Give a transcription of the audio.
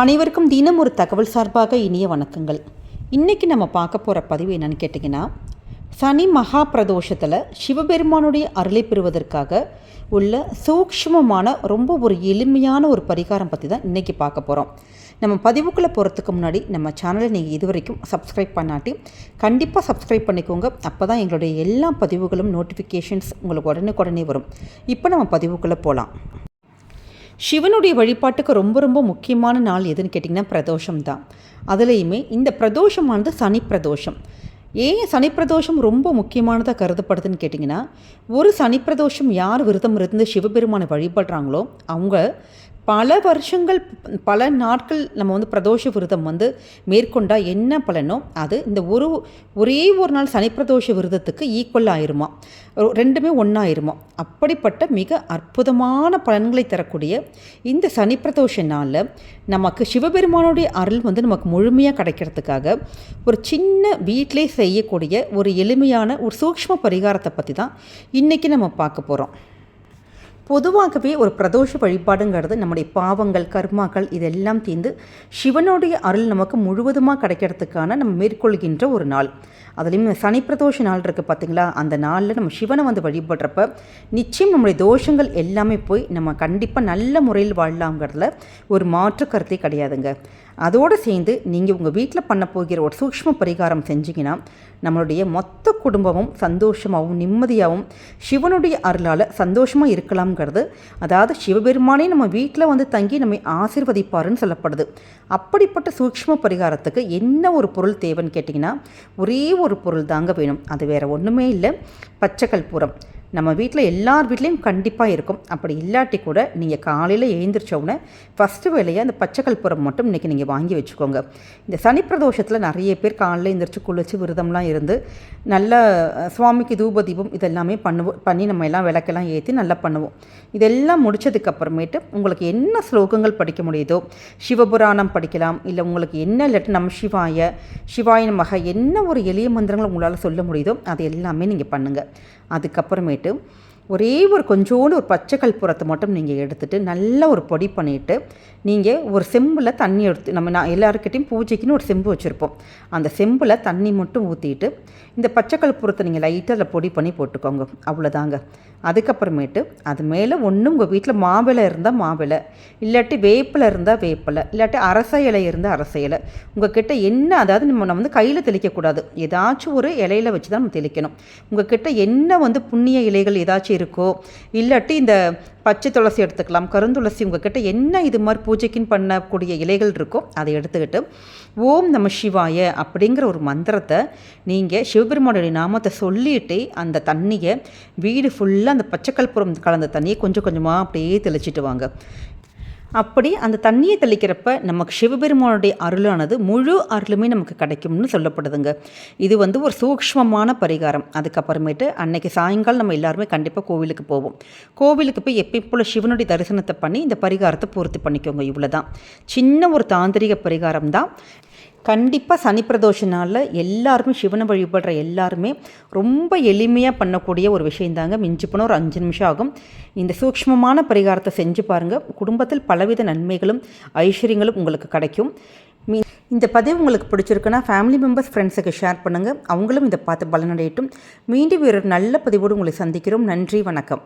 அனைவருக்கும் தினம் ஒரு தகவல் சார்பாக இனிய வணக்கங்கள். இன்றைக்கி நம்ம பார்க்க போகிற பதிவு என்னென்னு கேட்டிங்கன்னா சனி மகா பிரதோஷத்தில் சிவபெருமானுடைய அருளை பெறுவதற்காக உள்ள சூக்ஷ்மமான ரொம்ப ஒரு எளிமையான ஒரு பரிகாரம் பற்றி தான் இன்றைக்கி பார்க்க போகிறோம் நம்ம பதிவுக்குள்ளே போகிறதுக்கு முன்னாடி நம்ம சேனலை நீங்கள் இது வரைக்கும் சப்ஸ்கிரைப் பண்ணாட்டி கண்டிப்பாக சப்ஸ்கிரைப் பண்ணிக்கோங்க. அப்போ தான் எங்களுடைய எல்லா பதிவுகளும் நோட்டிஃபிகேஷன்ஸ் உங்களுக்கு உடனுக்குடனே வரும். இப்போ நம்ம பதிவுக்குள்ளே போகலாம் சிவனுடைய வழிபாட்டுக்கு ரொம்ப ரொம்ப முக்கியமான நாள் எதுன்னு கேட்டிங்கன்னா பிரதோஷம் தான் அதுலேயுமே இந்த பிரதோஷமானது சனி பிரதோஷம். ஏன் சனி பிரதோஷம் ரொம்ப முக்கியமானதாக கருதப்படுதுன்னு கேட்டிங்கன்னா ஒரு சனி பிரதோஷம் யார் விரதம் இருந்து சிவபெருமானை வழிபடுறாங்களோ அவங்க பல வருஷங்கள் பல நாட்கள் நம்ம வந்து பிரதோஷ விரதம் வந்து மேற்கொண்டால் என்ன பலனோ அது இந்த ஒரு ஒரே ஒரு நாள் சனி பிரதோஷ விரதத்துக்கு ஈக்குவல் ஆயிருமா? ரெண்டுமே ஒன்றாயிருமா அப்படிப்பட்ட மிக அற்புதமான பலன்களை தரக்கூடிய இந்த சனி பிரதோஷ நாளில் நமக்கு சிவபெருமானுடைய அருள் வந்து நமக்கு முழுமையாக கிடைக்கிறதுக்காக ஒரு சின்ன வீட்டிலே செய்யக்கூடிய ஒரு எளிமையான ஒரு சூக்ஷ்ம பரிகாரத்தை பற்றி தான் இன்றைக்கி நம்ம பார்க்க போகிறோம் பொதுவாகவே ஒரு பிரதோஷ வழிபாடுங்கிறது நம்முடைய பாவங்கள் கர்மாக்கள் இதெல்லாம் தீர்ந்து சிவனுடைய அருள் நமக்கு முழுவதுமாக கிடைக்கிறதுக்கான நம்ம மேற்கொள்கின்ற ஒரு நாள். அதுலேயும் சனி பிரதோஷ நாள் இருக்குது பார்த்தீங்களா அந்த நாளில் நம்ம சிவனை வந்து வழிபடுறப்ப நிச்சயம் நம்முடைய தோஷங்கள் எல்லாமே போய் நம்ம கண்டிப்பாக நல்ல முறையில் வாழலாங்கிறதுல ஒரு மாற்று கருத்தே கிடையாதுங்க. அதோடு சேர்ந்து நீங்கள் உங்கள் வீட்டில் பண்ண போகிற ஒரு சூக்ஷ்ம பரிகாரம் செஞ்சிங்கன்னா நம்மளுடைய மொத்த குடும்பமும் சந்தோஷமாகவும் நிம்மதியாகவும் சிவனுடைய அருளால் சந்தோஷமாக இருக்கலாம்ங்கிறது. அதாவது சிவபெருமானே நம்ம வீட்டில் வந்து தங்கி நம்மை ஆசிர்வதிப்பாருன்னு சொல்லப்படுது. அப்படிப்பட்ட சூக்ஷ்ம பரிகாரத்துக்கு என்ன ஒரு பொருள் தேவைன்னு கேட்டிங்கன்னா ஒரே ஒரு பொருள் தாங்க வேணும். அது வேறு ஒன்றுமே இல்லை. பச்சைக்கல்பூரம் நம்ம வீட்டில் எல்லார் வீட்லேயும் கண்டிப்பாக இருக்கும். அப்படி இல்லாட்டி கூட நீங்கள் காலையில் எழுந்திரிச்ச உடனே ஃபஸ்ட்டு வேலையாக அந்த பச்சைக்கல்புரம் மட்டும் இன்றைக்கி நீங்கள் வாங்கி வச்சுக்கோங்க. இந்த சனி பிரதோஷத்தில் நிறைய பேர் காலையில் எழுந்திரிச்சு குளிச்சு விரதம்லாம் இருந்து நல்ல சுவாமிக்கு தூப தீபம் இதெல்லாமே பண்ணுவோம் பண்ணி நம்ம எல்லாம் விளக்கெல்லாம் ஏற்றி நல்லா பண்ணுவோம். இதெல்லாம் முடிச்சதுக்கப்புறமேட்டு உங்களுக்கு என்ன ஸ்லோகங்கள் படிக்க முடியுதோ சிவபுராணம் படிக்கலாம் இல்லை உங்களுக்கு என்ன லெட்டர் நம்ம சிவாய சிவாய மக என்ன ஒரு எளிய மந்திரங்கள் உங்களால் சொல்ல முடியுதோ அது எல்லாமே நீங்கள் பண்ணுங்கள் அதுக்கப்புறமேட்டு ஒரே ஒரு கொஞ்சோண்டு ஒரு பச்சை கற்பூரத்தை மட்டும் நீங்கள் எடுத்துகிட்டு நல்லா ஒரு பொடி பண்ணிவிட்டு நீங்கள் ஒரு செம்பில் தண்ணி எடுத்து நம்ம நான் எல்லாருக்கிட்டையும் பூஜைக்குன்னு ஒரு செம்பு வச்சுருப்போம். அந்த செம்பில் தண்ணி மட்டும் ஊற்றிட்டு இந்த பச்சை கற்பூரத்தை நீங்கள் லைட்டாக அதில் பொடி பண்ணி போட்டுக்கோங்க. அவ்வளோதாங்க அதுக்கப்புறமேட்டு அது மேலே ஒன்று உங்கள் வீட்டில் மாவிளை இருந்தால் மாவிலை இல்லாட்டி வேப்பிலை இருந்தால் வேப்பிலை இல்லாட்டி அரச இலை இருந்தால் அரச இலை. உங்கள் கிட்டே என்ன அதாவது நம்ம நம்ம வந்து கையில் தெளிக்கக்கூடாது. ஏதாச்சும் ஒரு இலையில வச்சு தான் நம்ம தெளிக்கணும். உங்கள் கிட்டே என்ன வந்து புண்ணிய இலைகள் ஏதாச்சும் இருக்கோ இல்லாட்டி இந்த பச்சை துளசி எடுத்துக்கலாம் கருந்துளசி உங்ககிட்ட என்ன இது மாதிரி பூஜைக்குன்னு பண்ணக்கூடிய இலைகள் இருக்கோ அதை எடுத்துக்கிட்டு ஓம் நம சிவாய அப்படிங்கிற ஒரு மந்திரத்தை நீங்கள் சிவபெருமானுடைய நாமத்தை சொல்லிட்டு அந்த தண்ணியை வீடு ஃபுல்லாக அந்த பச்சைக்கல்புரம் கலந்த தண்ணியை கொஞ்சம் கொஞ்சமாக அப்படியே தெளிச்சிட்டு வாங்க. அப்படி அந்த தண்ணியை தெளிக்கிறப்ப நமக்கு சிவபெருமானுடைய அருளானது முழு அருளுமே நமக்கு கிடைக்கும்னு சொல்லப்படுதுங்க. இது வந்து ஒரு சூக்ஷ்மமான பரிகாரம். அதுக்கப்புறமேட்டு அன்னைக்கு சாயங்காலம் நம்ம எல்லாருமே கண்டிப்பாக கோவிலுக்கு போவோம். கோவிலுக்கு போய் எப்பயும் போல் சிவனுடைய தரிசனத்தை பண்ணி இந்த பரிகாரத்தை பூர்த்தி பண்ணிக்கோங்க. இவ்வளோ தான் சின்ன ஒரு தாந்திரிக பரிகாரம் தான் கண்டிப்பாக சனி பிரதோஷ நாளில் எல்லாருமே சிவனை வழிபடுற எல்லாருமே ரொம்ப எளிமையாக பண்ணக்கூடிய ஒரு விஷயந்தாங்க மிஞ்சி போனால் ஒரு அஞ்சு நிமிஷம் ஆகும். இந்த சூக்ஷ்மமான பரிகாரத்தை செஞ்சு பாருங்கள் குடும்பத்தில் பலவித நன்மைகளும் ஐஸ்வர்யங்களும் உங்களுக்கு கிடைக்கும். மீ இந்த பதிவு உங்களுக்கு பிடிச்சிருக்குன்னா ஃபேமிலி மெம்பர்ஸ் ஃப்ரெண்ட்ஸுக்கு ஷேர் பண்ணுங்கள் அவங்களும் இதை பார்த்து பலனடையட்டும். மீண்டும் ஒரு நல்ல பதிவோடு உங்களை சந்திக்கிறோம். நன்றி வணக்கம்.